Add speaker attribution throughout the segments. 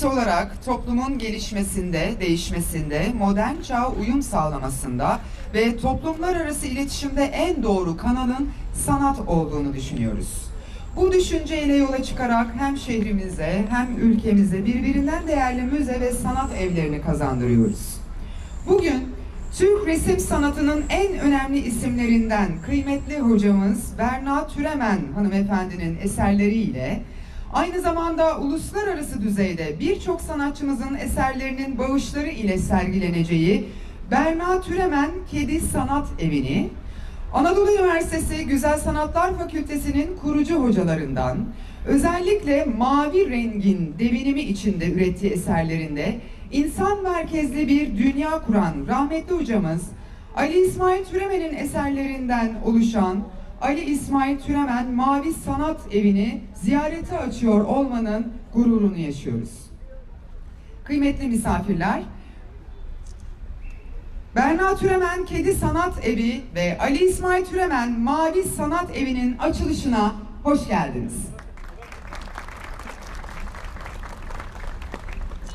Speaker 1: üyesi olarak toplumun gelişmesinde, değişmesinde, modern çağa uyum sağlamasında ve toplumlar arası iletişimde en doğru kanalın sanat olduğunu düşünüyoruz. Bu düşünceyle yola çıkarak hem şehrimize hem ülkemize birbirinden değerli müze ve sanat evlerini kazandırıyoruz. Bugün Türk resim sanatının en önemli isimlerinden kıymetli hocamız Berna Türemen hanımefendinin eserleriyle aynı zamanda uluslararası düzeyde birçok sanatçımızın eserlerinin bağışları ile sergileneceği Berna Türemen Kedi Sanat Evi'ni Anadolu Üniversitesi Güzel Sanatlar Fakültesi'nin kurucu hocalarından özellikle mavi rengin devinimi içinde ürettiği eserlerinde insan merkezli bir dünya kuran rahmetli hocamız Ali İsmail Türemen'in eserlerinden oluşan Ali İsmail Türemen Mavi Sanat Evi'ni ziyarete açıyor olmanın gururunu yaşıyoruz. Kıymetli misafirler, Berna Türemen Kedi Sanat Evi ve Ali İsmail Türemen Mavi Sanat Evi'nin açılışına hoş geldiniz.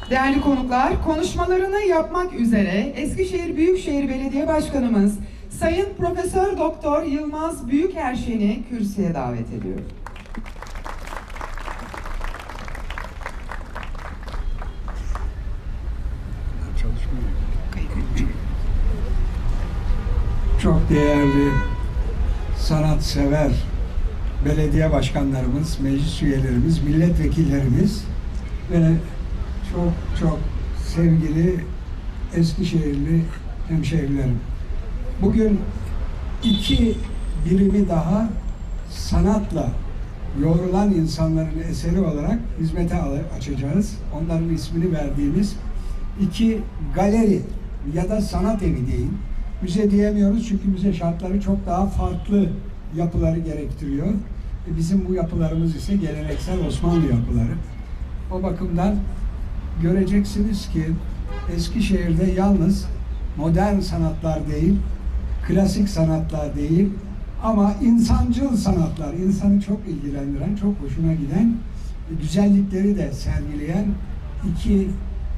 Speaker 1: Değerli konuklar, konuşmalarını yapmak üzere Eskişehir Büyükşehir Belediye Başkanımız Sayın Profesör Doktor Yılmaz Büyükerşen'i kürsüye davet ediyorum.
Speaker 2: çok değerli sanatsever belediye başkanlarımız, meclis üyelerimiz, milletvekillerimiz ve çok çok sevgili Eskişehirli hemşehrilerim. Bugün iki birimi daha sanatla yoğrulan insanların eseri olarak hizmete açacağız. Onların ismini verdiğimiz iki galeri ya da sanat evi deyin. Müze diyemiyoruz çünkü müze şartları çok daha farklı yapıları gerektiriyor. E, Bizim bu yapılarımız ise geleneksel Osmanlı yapıları. O bakımdan göreceksiniz ki Eskişehir'de yalnız modern sanatlar değil, klasik sanatlar değil ama insancıl sanatlar, insanı çok ilgilendiren, çok hoşuna giden, e, güzellikleri de sergileyen iki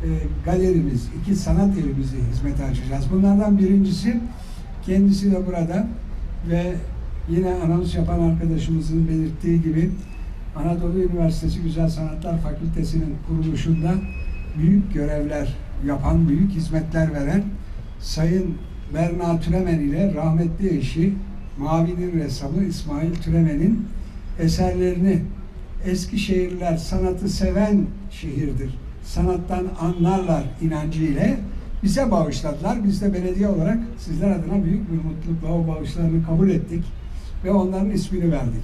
Speaker 2: e, galerimiz, iki sanat evimizi hizmete açacağız. Bunlardan birincisi kendisi de burada ve yine anons yapan arkadaşımızın belirttiği gibi Anadolu Üniversitesi Güzel Sanatlar Fakültesi'nin kuruluşunda büyük görevler yapan, büyük hizmetler veren Sayın Berna Türemen ile rahmetli eşi Mavi'nin ressamı İsmail Türemen'in eserlerini Eskişehirliler sanatı seven şehirdir. Sanattan anlarlar inancı ile bize bağışladılar. Biz de belediye olarak sizler adına büyük bir mutlulukla o bağışlarını kabul ettik ve onların ismini verdik.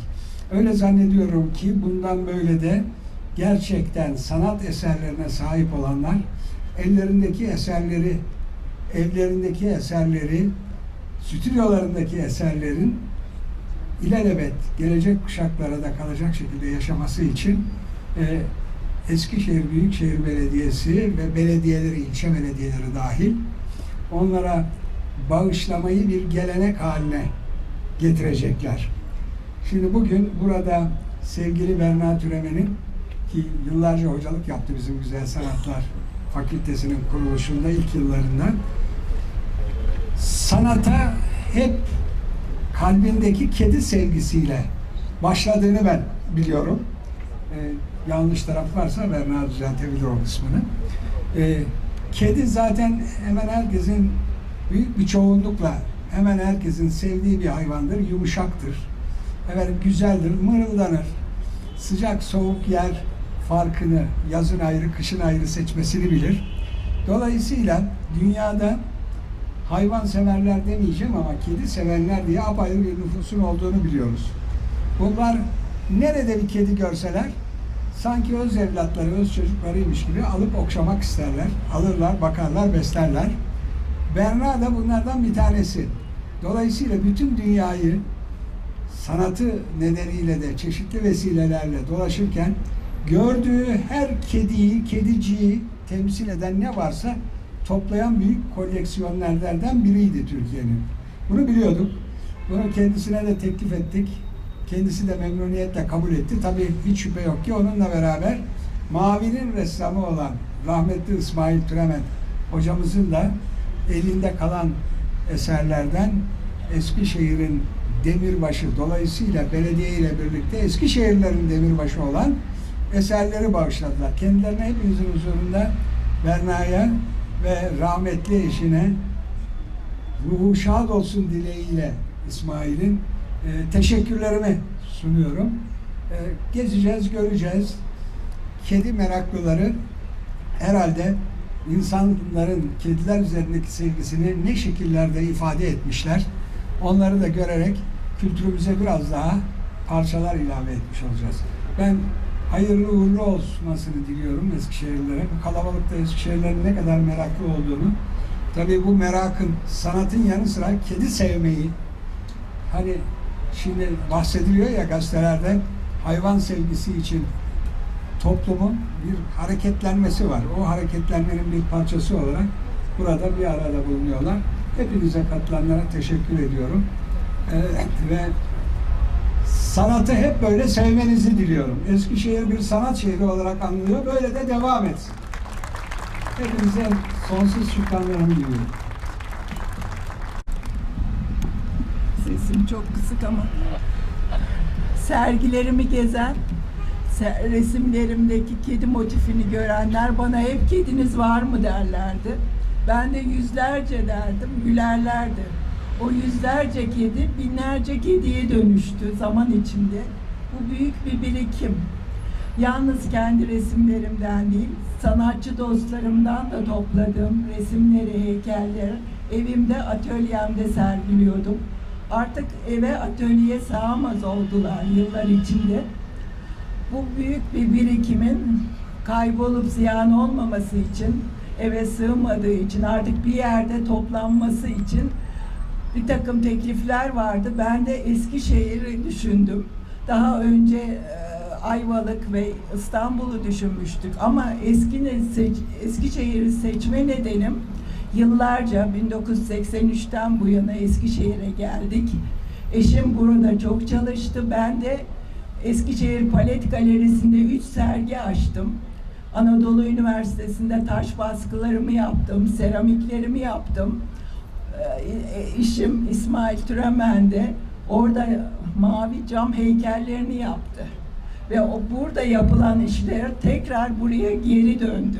Speaker 2: Öyle zannediyorum ki bundan böyle de gerçekten sanat eserlerine sahip olanlar ellerindeki eserleri, evlerindeki eserleri, stüdyolarındaki eserlerin ilelebet gelecek kuşaklara da kalacak şekilde yaşaması için e, Eskişehir Büyükşehir Belediyesi ve belediyeleri, ilçe belediyeleri dahil onlara bağışlamayı bir gelenek haline getirecekler. Şimdi bugün burada sevgili Berna Türemen'in ki yıllarca hocalık yaptı bizim Güzel Sanatlar Fakültesinin kuruluşunda ilk yıllarından sanata hep kalbindeki kedi sevgisiyle başladığını ben biliyorum. Ee, yanlış taraf varsa Berna düzeltebilir o kısmını. Ee, kedi zaten hemen herkesin büyük bir çoğunlukla hemen herkesin sevdiği bir hayvandır, yumuşaktır. Efendim güzeldir, mırıldanır. Sıcak soğuk yer farkını, yazın ayrı, kışın ayrı seçmesini bilir. Dolayısıyla dünyada hayvan severler demeyeceğim ama kedi sevenler diye apayrı bir nüfusun olduğunu biliyoruz. Bunlar nerede bir kedi görseler sanki öz evlatları, öz çocuklarıymış gibi alıp okşamak isterler. Alırlar, bakarlar, beslerler. Berna da bunlardan bir tanesi. Dolayısıyla bütün dünyayı sanatı nedeniyle de çeşitli vesilelerle dolaşırken gördüğü her kediyi, kediciyi temsil eden ne varsa toplayan büyük koleksiyonlerden biriydi Türkiye'nin. Bunu biliyorduk. Bunu kendisine de teklif ettik. Kendisi de memnuniyetle kabul etti. Tabii hiç şüphe yok ki onunla beraber Mavi'nin ressamı olan rahmetli İsmail Türemen hocamızın da elinde kalan eserlerden Eskişehir'in demirbaşı dolayısıyla belediye ile birlikte Eskişehirlerin demirbaşı olan eserleri bağışladılar. Kendilerine hepinizin huzurunda Berna'ya ve rahmetli eşine ruhu şad olsun dileğiyle İsmail'in e, teşekkürlerimi sunuyorum. E, gezeceğiz, göreceğiz. Kedi meraklıları herhalde insanların kediler üzerindeki sevgisini ne şekillerde ifade etmişler. Onları da görerek kültürümüze biraz daha parçalar ilave etmiş olacağız. Ben hayırlı uğurlu olmasını diliyorum Eskişehirlilere. Bu kalabalıkta Eskişehirlilerin ne kadar meraklı olduğunu Tabii bu merakın, sanatın yanı sıra kedi sevmeyi, hani şimdi bahsediliyor ya gazetelerde hayvan sevgisi için toplumun bir hareketlenmesi var. O hareketlenmenin bir parçası olarak burada bir arada bulunuyorlar. Hepinize katılanlara teşekkür ediyorum. Ee, ve sanatı hep böyle sevmenizi diliyorum. Eskişehir bir sanat şehri olarak anılıyor. Böyle de devam etsin. Hepinize sonsuz şükranlarımı diliyorum.
Speaker 3: Sesim çok kısık ama sergilerimi gezen resimlerimdeki kedi motifini görenler bana hep kediniz var mı derlerdi. Ben de yüzlerce derdim, gülerlerdi. O yüzlerce kedi binlerce kediye dönüştü zaman içinde. Bu büyük bir birikim. Yalnız kendi resimlerimden değil, sanatçı dostlarımdan da topladığım resimleri, heykelleri evimde, atölyemde sergiliyordum. Artık eve, atölye sığamaz oldular yıllar içinde. Bu büyük bir birikimin kaybolup ziyan olmaması için, eve sığmadığı için, artık bir yerde toplanması için bir takım teklifler vardı. Ben de Eskişehir'i düşündüm. Daha önce e, Ayvalık ve İstanbul'u düşünmüştük. Ama Eskini seç, Eskişehir'i seçme nedenim yıllarca 1983'ten bu yana Eskişehir'e geldik. Eşim burada çok çalıştı. Ben de Eskişehir Palet Galerisi'nde 3 sergi açtım. Anadolu Üniversitesi'nde taş baskılarımı yaptım, seramiklerimi yaptım. Ee, işim İsmail Türemen de orada mavi cam heykellerini yaptı. Ve o burada yapılan işler tekrar buraya geri döndü.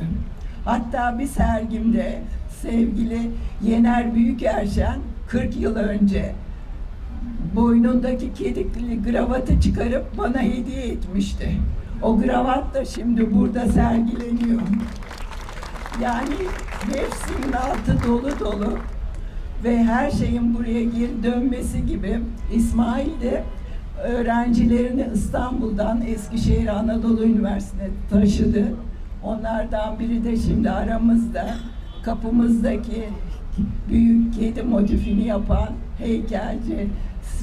Speaker 3: Hatta bir sergimde sevgili Yener Büyükerşen 40 yıl önce boynundaki kedikli gravatı çıkarıp bana hediye etmişti. O gravat da şimdi burada sergileniyor. Yani hepsinin altı dolu dolu ve her şeyin buraya geri dönmesi gibi İsmail de öğrencilerini İstanbul'dan Eskişehir Anadolu Üniversitesi'ne taşıdı. Onlardan biri de şimdi aramızda kapımızdaki büyük kedi motifini yapan heykelci,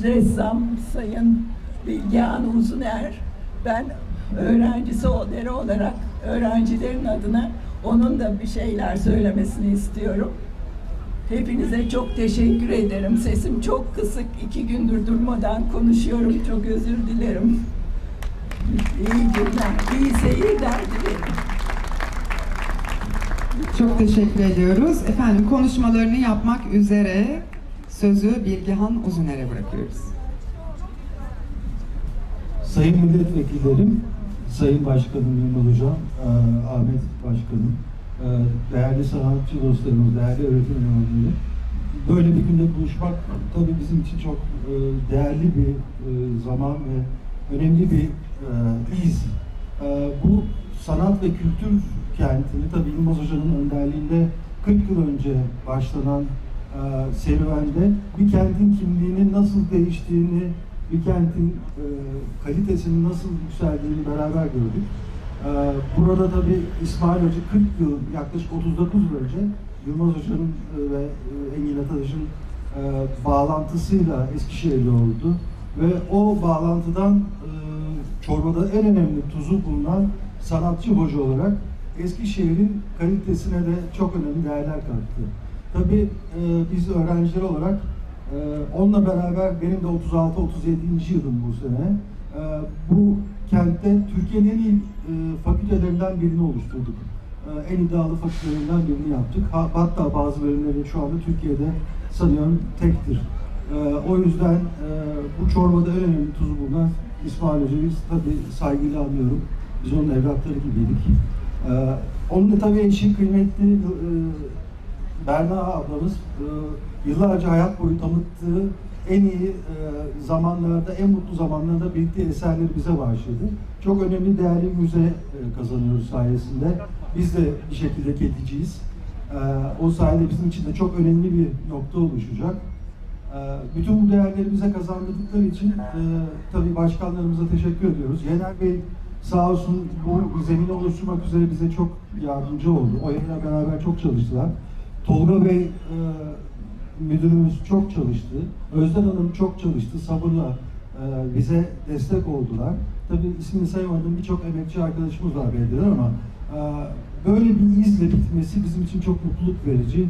Speaker 3: ressam Sayın Bilgehan Uzuner. Ben öğrencisi oları olarak öğrencilerin adına onun da bir şeyler söylemesini istiyorum. Hepinize çok teşekkür ederim. Sesim çok kısık. iki gündür durmadan konuşuyorum. Çok özür dilerim. İyi günler, iyi seyirler dilerim.
Speaker 1: Çok teşekkür ediyoruz. Efendim konuşmalarını yapmak üzere sözü Bilgehan Uzuner'e bırakıyoruz.
Speaker 4: Sayın milletvekillerim, Sayın Başkanım Yılmaz Hocam, Ahmet Başkanım, değerli sanatçı dostlarımız, değerli öğretim. Böyle bir günde buluşmak tabii bizim için çok e, değerli bir e, zaman ve önemli bir e, iz. E, bu sanat ve kültür kentini tabii Yılmaz Hoca'nın önderliğinde 40 yıl önce başlanan serüvende bir kentin kimliğinin nasıl değiştiğini, bir kentin kalitesinin nasıl yükseldiğini beraber gördük. E, burada tabii İsmail Hoca 40 yıl, yaklaşık 39 yıl önce Yılmaz Hoca'nın e, ve e, Engin Atadaş'ın e, bağlantısıyla Eskişehirli oldu. Ve o bağlantıdan çorbada en önemli tuzu bulunan sanatçı hoca olarak Eskişehir'in kalitesine de çok önemli değerler kattı. Tabii biz öğrenciler olarak onunla beraber benim de 36-37. yılım bu sene. Bu kentte Türkiye'nin en iyi e, fakültelerinden birini oluşturduk. E, en iddialı fakültelerinden birini yaptık. Ha- hatta bazı bölümleri şu anda Türkiye'de sanıyorum tektir. E, o yüzden e, bu çorbada en önemli tuzu bulunan İsmail Hoca'yı tabii saygıyla anlıyorum. Biz onun evlatları gibiydik. E, onun da tabii eşi kıymetli e, Berna ablamız e, yıllarca hayat boyu tanıttığı en iyi e, zamanlarda, en mutlu zamanlarda birlikte eserleri bize bağışladı. Çok önemli, değerli müze e, kazanıyoruz sayesinde. Biz de bir şekilde kediciyiz. E, o sayede bizim için de çok önemli bir nokta oluşacak. Bütün bu değerleri bize kazandırdıkları için tabii başkanlarımıza teşekkür ediyoruz. Yener Bey sağ olsun bu zemini oluşturmak üzere bize çok yardımcı oldu. Oya'yla beraber çok çalıştılar. Tolga Bey müdürümüz çok çalıştı. Özden Hanım çok çalıştı. Sabırla e, bize destek oldular. Tabii ismini saymadığım birçok emekçi arkadaşımız var belediyeler ama e, böyle bir izle bitmesi bizim için çok mutluluk verici.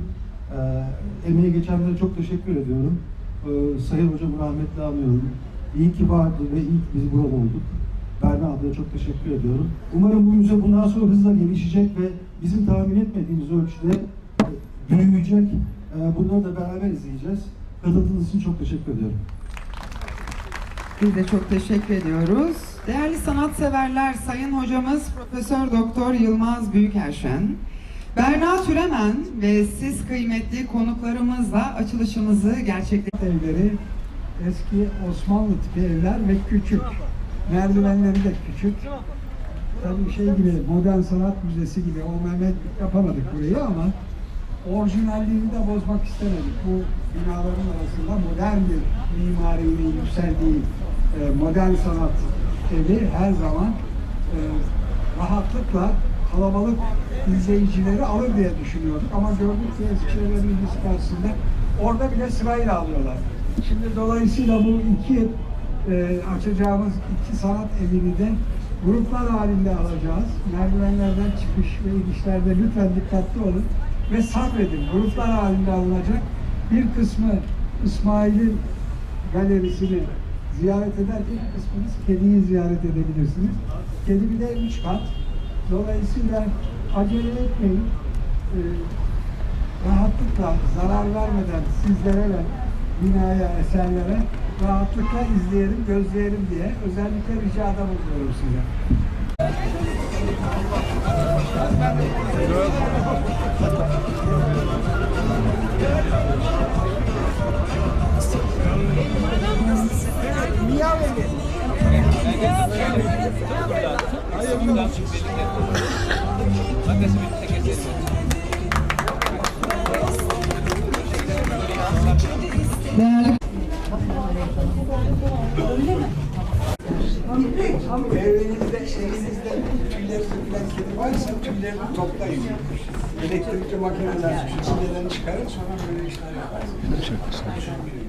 Speaker 4: E, emeği geçenlere çok teşekkür ediyorum. E, Sayın Hocamı rahmetle anıyorum. İyi ki vardı ve iyi biz burada olduk. Berna ablaya çok teşekkür ediyorum. Umarım bu müze bundan sonra hızla gelişecek ve bizim tahmin etmediğimiz ölçüde büyüyecek. E, Bunları da beraber izleyeceğiz. Katıldığınız için çok teşekkür ediyorum.
Speaker 1: Biz de çok teşekkür ediyoruz. Değerli sanatseverler, Sayın Hocamız Profesör Doktor Yılmaz Büyükerşen, Berna Türemen ve siz kıymetli konuklarımızla açılışımızı gerçekleştireceğiz.
Speaker 2: evleri eski Osmanlı tipi evler ve küçük. Merdivenleri de küçük. Tabii şey gibi modern sanat müzesi gibi o Mehmet yapamadık burayı ama orijinalliğini de bozmak istemedik. Bu binaların arasında modern bir mimarinin yükseldiği e, modern sanat evi her zaman e, rahatlıkla kalabalık izleyicileri alır diye düşünüyorduk. Ama gördük ki Eskişehir Belediyesi karşısında orada bile sırayla alıyorlar. Şimdi dolayısıyla bu iki e, açacağımız iki sanat evini de gruplar halinde alacağız. Merdivenlerden çıkış ve inişlerde lütfen dikkatli olun ve sabredin. Gruplar halinde alınacak. Bir kısmı İsmail'in galerisini ziyaret ederken bir kısmınız kediyi ziyaret edebilirsiniz. Kedi bir de üç kat. Dolayısıyla acele etmeyin. Ee, rahatlıkla zarar vermeden sizlere ve binaya, eserlere rahatlıkla izleyelim, gözleyelim diye özellikle ricada bulunuyorum size.
Speaker 1: Değerli
Speaker 2: kedi varsa tüylerini toplayın. Elektrikli makineler çilelerini çıkarır sonra böyle işler yaparsınız.